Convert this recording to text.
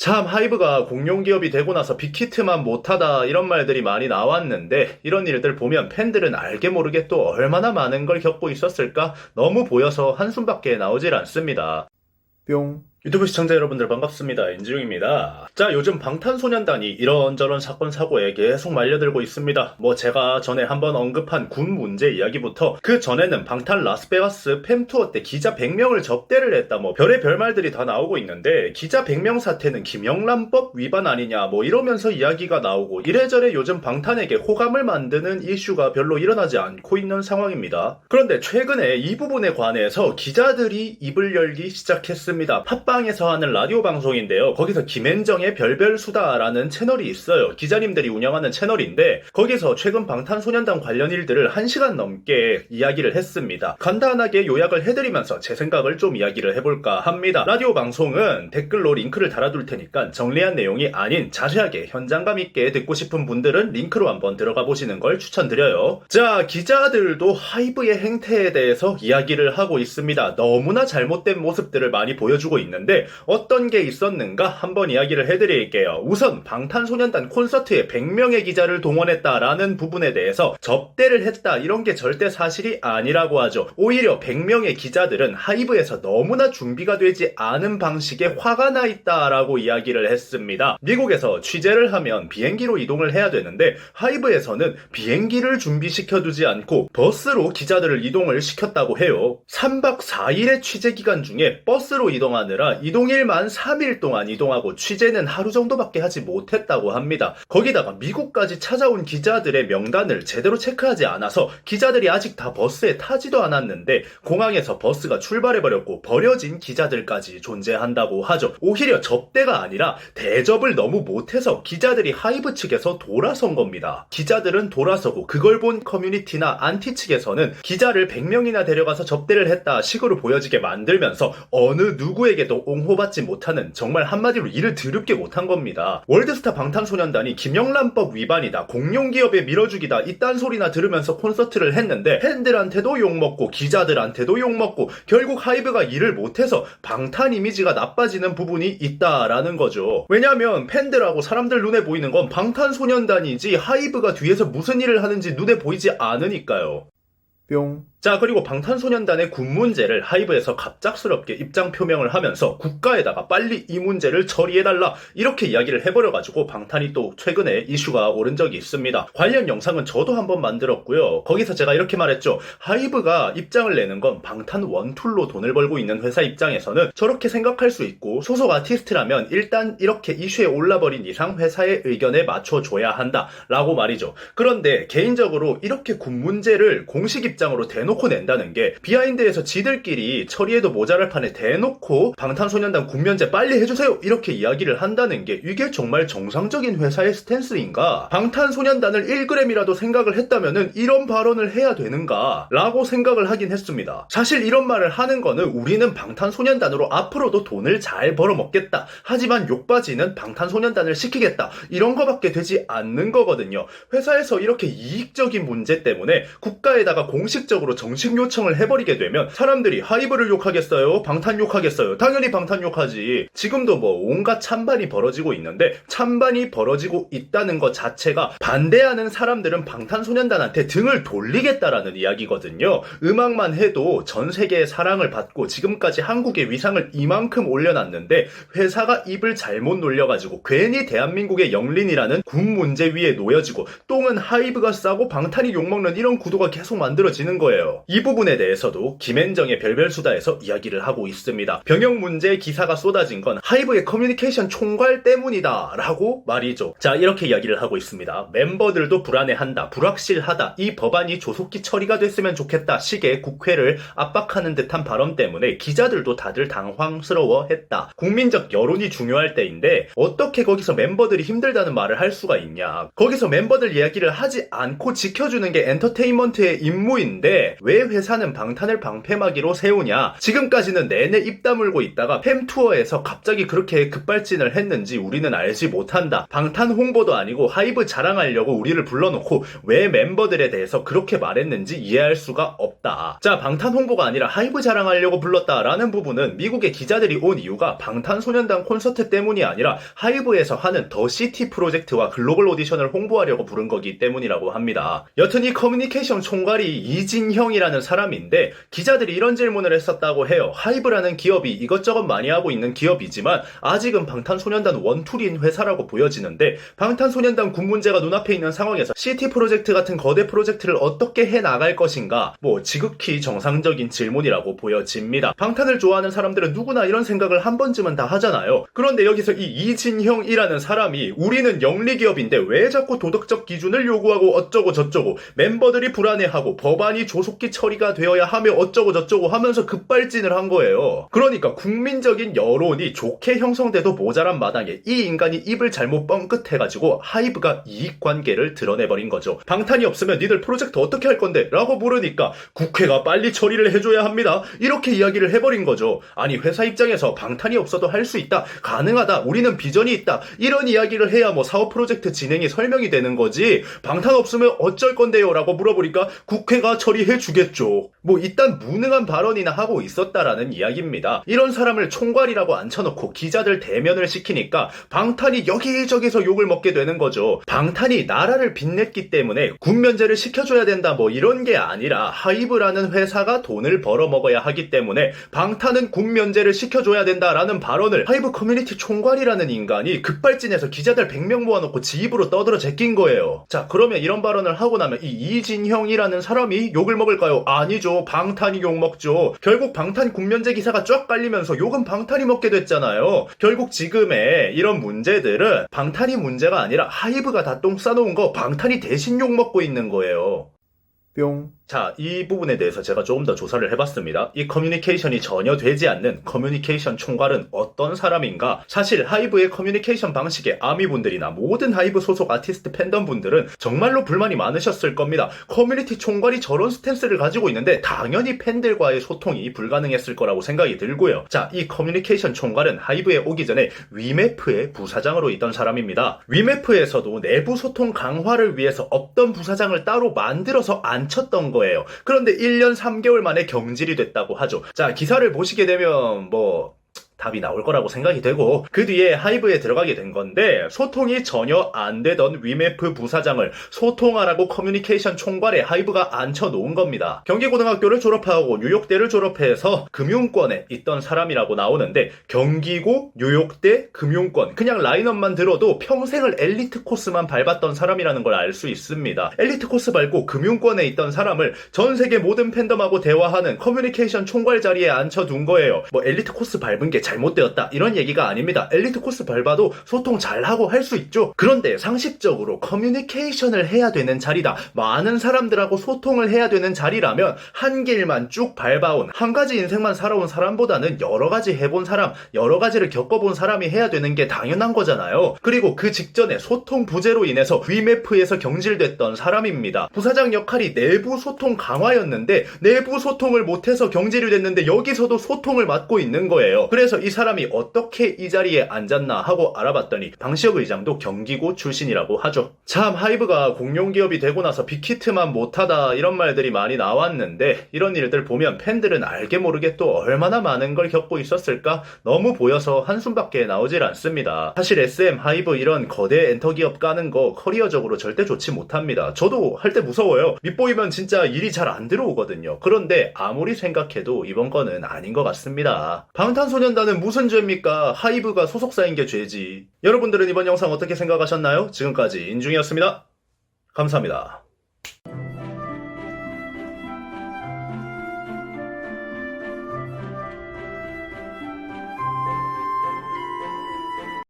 참 하이브가 공룡기업이 되고 나서 빅히트만 못하다 이런 말들이 많이 나왔는데 이런 일들 보면 팬들은 알게 모르게 또 얼마나 많은 걸 겪고 있었을까 너무 보여서 한숨밖에 나오질 않습니다. 뿅. 유튜브 시청자 여러분들 반갑습니다. 인지용입니다. 자, 요즘 방탄소년단이 이런저런 사건 사고에 계속 말려들고 있습니다. 뭐 제가 전에 한번 언급한 군 문제 이야기부터 그 전에는 방탄 라스베가스 팸투어 때 기자 100명을 접대를 했다 뭐 별의 별말들이 다 나오고 있는데 기자 100명 사태는 김영란법 위반 아니냐 뭐 이러면서 이야기가 나오고 이래저래 요즘 방탄에게 호감을 만드는 이슈가 별로 일어나지 않고 있는 상황입니다. 그런데 최근에 이 부분에 관해서 기자들이 입을 열기 시작했습니다. 팟 빵에서 하는 라디오 방송인데요. 거기서 김앤정의 별별 수다라는 채널이 있어요. 기자님들이 운영하는 채널인데 거기서 최근 방탄소년단 관련 일들을 1시간 넘게 이야기를 했습니다. 간단하게 요약을 해드리면서 제 생각을 좀 이야기를 해볼까 합니다. 라디오 방송은 댓글로 링크를 달아둘 테니까 정리한 내용이 아닌 자세하게 현장감 있게 듣고 싶은 분들은 링크로 한번 들어가 보시는 걸 추천드려요. 자, 기자들도 하이브의 행태에 대해서 이야기를 하고 있습니다. 너무나 잘못된 모습들을 많이 보여주고 있는 데 어떤 게 있었는가 한번 이야기를 해드릴게요. 우선 방탄소년단 콘서트에 100명의 기자를 동원했다라는 부분에 대해서 접대를 했다 이런 게 절대 사실이 아니라고 하죠. 오히려 100명의 기자들은 하이브에서 너무나 준비가 되지 않은 방식의 화가 나 있다라고 이야기를 했습니다. 미국에서 취재를 하면 비행기로 이동을 해야 되는데 하이브에서는 비행기를 준비시켜 두지 않고 버스로 기자들을 이동을 시켰다고 해요. 3박 4일의 취재 기간 중에 버스로 이동하느라 이동일만 3일 동안 이동하고 취재는 하루 정도밖에 하지 못했다고 합니다. 거기다가 미국까지 찾아온 기자들의 명단을 제대로 체크하지 않아서 기자들이 아직 다 버스에 타지도 않았는데 공항에서 버스가 출발해버렸고 버려진 기자들까지 존재한다고 하죠. 오히려 접대가 아니라 대접을 너무 못해서 기자들이 하이브 측에서 돌아선 겁니다. 기자들은 돌아서고 그걸 본 커뮤니티나 안티 측에서는 기자를 100명이나 데려가서 접대를 했다 식으로 보여지게 만들면서 어느 누구에게도 옹호받지 못하는 정말 한마디로 일을 드럽게 못한 겁니다. 월드스타 방탄소년단이 김영란법 위반이다, 공룡기업에 밀어주기다 이딴 소리나 들으면서 콘서트를 했는데 팬들한테도 욕먹고 기자들한테도 욕먹고 결국 하이브가 일을 못해서 방탄 이미지가 나빠지는 부분이 있다라는 거죠. 왜냐하면 팬들하고 사람들 눈에 보이는 건 방탄소년단이지 하이브가 뒤에서 무슨 일을 하는지 눈에 보이지 않으니까요. 뿅. 자, 그리고 방탄소년단의 군 문제를 하이브에서 갑작스럽게 입장 표명을 하면서 국가에다가 빨리 이 문제를 처리해달라 이렇게 이야기를 해버려가지고 방탄이 또 최근에 이슈가 오른 적이 있습니다. 관련 영상은 저도 한번 만들었고요. 거기서 제가 이렇게 말했죠. 하이브가 입장을 내는 건 방탄 원툴로 돈을 벌고 있는 회사 입장에서는 저렇게 생각할 수 있고 소속 아티스트라면 일단 이렇게 이슈에 올라버린 이상 회사의 의견에 맞춰줘야 한다 라고 말이죠. 그런데 개인적으로 이렇게 군 문제를 공식 입장으로 대놓고 대놓고 낸다는 게 비하인드에서 지들끼리 처리해도 모자랄 판에 대놓고 방탄소년단 군면제 빨리 해주세요 이렇게 이야기를 한다는 게 이게 정말 정상적인 회사의 스탠스인가? 방탄소년단을 1g이라도 생각을 했다면은 이런 발언을 해야 되는가? 라고 생각을 하긴 했습니다. 사실 이런 말을 하는 거는 우리는 방탄소년단으로 앞으로도 돈을 잘 벌어먹겠다. 하지만 욕바지는 방탄소년단을 시키겠다. 이런 거밖에 되지 않는 거거든요. 회사에서 이렇게 이익적인 문제 때문에 국가에다가 공식적으로 정식 요청을 해버리게 되면 사람들이 하이브를 욕하겠어요? 방탄 욕하겠어요? 당연히 방탄 욕하지. 지금도 뭐 온갖 찬반이 벌어지고 있는데 찬반이 벌어지고 있다는 것 자체가 반대하는 사람들은 방탄소년단한테 등을 돌리겠다라는 이야기거든요. 음악만 해도 전 세계의 사랑을 받고 지금까지 한국의 위상을 이만큼 올려놨는데 회사가 입을 잘못 놀려가지고 괜히 대한민국의 영린이라는 군 문제 위에 놓여지고 똥은 하이브가 싸고 방탄이 욕먹는 이런 구도가 계속 만들어지는 거예요. 이 부분에 대해서도 김앤정의 별별수다에서 이야기를 하고 있습니다. 병역 문제 기사가 쏟아진 건 하이브의 커뮤니케이션 총괄 때문이다 라고 말이죠. 자 이렇게 이야기를 하고 있습니다. 멤버들도 불안해한다. 불확실하다. 이 법안이 조속히 처리가 됐으면 좋겠다. 식의 국회를 압박하는 듯한 발언 때문에 기자들도 다들 당황스러워했다. 국민적 여론이 중요할 때인데 어떻게 거기서 멤버들이 힘들다는 말을 할 수가 있냐. 거기서 멤버들 이야기를 하지 않고 지켜주는 게 엔터테인먼트의 임무인데 왜 회사는 방탄을 방패막이로 세우냐? 지금까지는 내내 입 다물고 있다가 팸 투어에서 갑자기 그렇게 급발진을 했는지 우리는 알지 못한다. 방탄 홍보도 아니고 하이브 자랑하려고 우리를 불러놓고 왜 멤버들에 대해서 그렇게 말했는지 이해할 수가 없다. 자, 방탄 홍보가 아니라 하이브 자랑하려고 불렀다라는 부분은 미국의 기자들이 온 이유가 방탄소년단 콘서트 때문이 아니라 하이브에서 하는 더 시티 프로젝트와 글로벌 오디션을 홍보하려고 부른 거기 때문이라고 합니다. 여튼 이 커뮤니케이션 총괄이 이진형 이라는 사람인데 기자들이 이런 질문을 했었다고 해요. 하이브라는 기업이 이것저것 많이 하고 있는 기업이지만 아직은 방탄소년단 원툴인 회사라고 보여지는데 방탄소년단 군 문제가 눈앞에 있는 상황에서 시티 프로젝트 같은 거대 프로젝트를 어떻게 해 나갈 것인가 뭐 지극히 정상적인 질문이라고 보여집니다. 방탄을 좋아하는 사람들은 누구나 이런 생각을 한 번쯤은 다 하잖아요. 그런데 여기서 이 이진형이라는 사람이 우리는 영리 기업인데 왜 자꾸 도덕적 기준을 요구하고 어쩌고 저쩌고 멤버들이 불안해하고 법안이 조속 히 처리가 되어야 하며 어쩌고 저쩌고 하면서 급발진을 한 거예요. 그러니까 국민적인 여론이 좋게 형성돼도 모자란 마당에 이 인간이 입을 잘못 뻥끗해가지고 하이브가 이익관계를 드러내버린 거죠. 방탄이 없으면 니들 프로젝트 어떻게 할 건데? 라고 물으니까 국회가 빨리 처리를 해줘야 합니다. 이렇게 이야기를 해버린 거죠. 아니 회사 입장에서 방탄이 없어도 할 수 있다. 가능하다. 우리는 비전이 있다. 이런 이야기를 해야 뭐 사업 프로젝트 진행이 설명이 되는 거지. 방탄 없으면 어쩔 건데요? 라고 물어보니까 국회가 처리해 주겠죠. 뭐 이딴 무능한 발언이나 하고 있었다라는 이야기입니다. 이런 사람을 총괄이라고 앉혀놓고 기자들 대면을 시키니까 방탄이 여기저기서 욕을 먹게 되는 거죠. 방탄이 나라를 빛냈기 때문에 군면제를 시켜줘야 된다 뭐 이런 게 아니라 하이브라는 회사가 돈을 벌어먹어야 하기 때문에 방탄은 군면제를 시켜줘야 된다라는 발언을 하이브 커뮤니티 총괄이라는 인간이 급발진해서 기자들 100명 모아놓고 지 입으로 떠들어 제낀 거예요. 자 그러면 이런 발언을 하고 나면 이 이진형이라는 사람이 욕을 먹을까요? 아니죠. 방탄이 욕 먹죠. 결국 방탄 군면제 기사가 쫙 깔리면서 욕은 방탄이 먹게 됐잖아요. 결국 지금의 이런 문제들은 방탄이 문제가 아니라 하이브가 다 똥 싸놓은 거 방탄이 대신 욕 먹고 있는 거예요. 뿅. 자, 이 부분에 대해서 제가 조금 더 조사를 해봤습니다. 이 커뮤니케이션이 전혀 되지 않는 커뮤니케이션 총괄은 어떤 사람인가? 사실 하이브의 커뮤니케이션 방식에 아미분들이나 모든 하이브 소속 아티스트 팬덤 분들은 정말로 불만이 많으셨을 겁니다. 커뮤니티 총괄이 저런 스탠스를 가지고 있는데 당연히 팬들과의 소통이 불가능했을 거라고 생각이 들고요. 자, 이 커뮤니케이션 총괄은 하이브에 오기 전에 위메프의 부사장으로 있던 사람입니다. 위메프에서도 내부 소통 강화를 위해서 없던 부사장을 따로 만들어서 앉혔던 거 예요. 그런데 1년 3개월 만에 경질이 됐다고 하죠. 자, 기사를 보시게 되면 뭐 답이 나올 거라고 생각이 되고 그 뒤에 하이브에 들어가게 된 건데 소통이 전혀 안 되던 위메프 부사장을 소통하라고 커뮤니케이션 총괄에 하이브가 앉혀놓은 겁니다. 경기고등학교를 졸업하고 뉴욕대를 졸업해서 금융권에 있던 사람이라고 나오는데 경기고 뉴욕대 금융권 그냥 라인업만 들어도 평생을 엘리트 코스만 밟았던 사람이라는 걸 알 수 있습니다. 엘리트 코스 밟고 금융권에 있던 사람을 전 세계 모든 팬덤하고 대화하는 커뮤니케이션 총괄 자리에 앉혀둔 거예요. 뭐 엘리트 코스 밟은 게 잘못되었다 이런 얘기가 아닙니다. 엘리트 코스 밟아도 소통 잘하고 할 수 있죠. 그런데 상식적으로 커뮤니케이션을 해야 되는 자리다. 많은 사람들하고 소통을 해야 되는 자리라면 한 길만 쭉 밟아온 한 가지 인생만 살아온 사람보다는 여러 가지 해본 사람, 여러 가지를 겪어본 사람이 해야 되는 게 당연한 거잖아요. 그리고 그 직전에 소통 부재로 인해서 위메프에서 경질됐던 사람입니다. 부사장 역할이 내부 소통 강화였는데 내부 소통을 못해서 경질이 됐는데 여기서도 소통을 맡고 있는 거예요. 그래서 이 사람이 어떻게 이 자리에 앉았나 하고 알아봤더니 방시혁 의장도 경기고 출신이라고 하죠. 참 하이브가 공룡기업이 되고 나서 빅히트만 못하다 이런 말들이 많이 나왔는데 이런 일들 보면 팬들은 알게 모르게 또 얼마나 많은 걸 겪고 있었을까 너무 보여서 한숨밖에 나오질 않습니다. 사실 SM, 하이브 이런 거대 엔터기업 까는 거 커리어적으로 절대 좋지 못합니다. 저도 할 때 무서워요. 밑보이면 진짜 일이 잘 안 들어오거든요. 그런데 아무리 생각해도 이번 건은 아닌 것 같습니다. 방탄소년단 은 무슨 죄입니까? 하이브가 소속사인 게 죄지. 여러분들은 이번 영상 어떻게 생각하셨나요? 지금까지 인중이었습니다. 감사합니다.